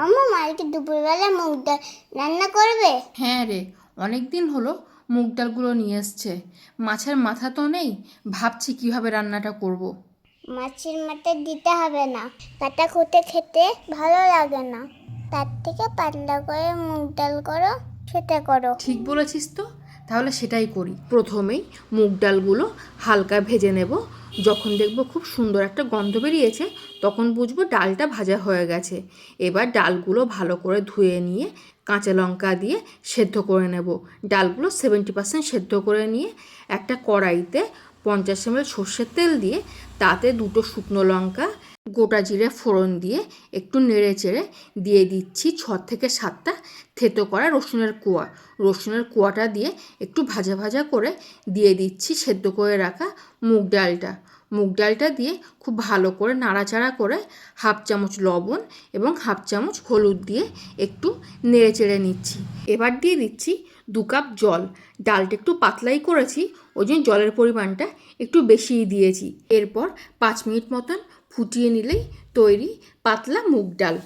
মামা মালকে দুপুরবেলা মুগ ডাল রান্না করবে? হ্যাঁ রে অনেক দিন হলো মুগ ডালগুলো নিয়ে এসছে। মাছের মাথা তো নেই ভাবছি কীভাবে রান্নাটা করব। মাছের মাথা দিতে হবে না কাটা খুঁটে খেতে ভালো লাগে না। তার থেকে পাতলা করে মুগ ডাল করো সেটা করো। ঠিক বলেছিস তো তাহলে সেটাই করি। প্রথমেই মুগ ডালগুলো হালকা ভেজে নেব যখন দেখব খুব সুন্দর একটা গন্ধ বেরিয়েছে, তখন বুঝব ডালটা ভাজা হয়ে গেছে। এবার ডালগুলো ভালো করে ধুয়ে নিয়ে, কাঁচা লঙ্কা দিয়ে সেদ্ধ করে নেব। ডালগুলো সেভেন্টি পার্সেন্ট সেদ্ধ করে নিয়ে, একটা কড়াইতে পঞ্চাশ এমএল সর্ষের তেল দিয়ে, তাতে দুটো শুকনো লঙ্কা গোটা জিরে ফোড়ন দিয়ে একটু নেড়ে চেড়ে দিয়ে দিচ্ছি ছ থেকে সাতটা থেতো করা রসুনের কোয়া। রসুনের কোয়াটা দিয়ে একটু ভাজা ভাজা করে দিয়ে দিচ্ছি সেদ্ধ করে রাখা মুগ ডালটা। মুগ ডালটা দিয়ে খুব ভালো করে নাড়াচাড়া করে হাফ চামচ লবণ এবং হাফ চামচ হলুদ দিয়ে একটু নেড়ে চেড়ে নিচ্ছি। এবার দিয়ে দিচ্ছি দু কাপ জল। ডালটা একটু পাতলাই করেছি, ওই জন্য জলের পরিমাণটা একটু বেশিই দিয়েছি। এরপর পাঁচ মিনিট মতন ফুটিয়ে নিলেই তৈরি পাতলা মুগ ডাল।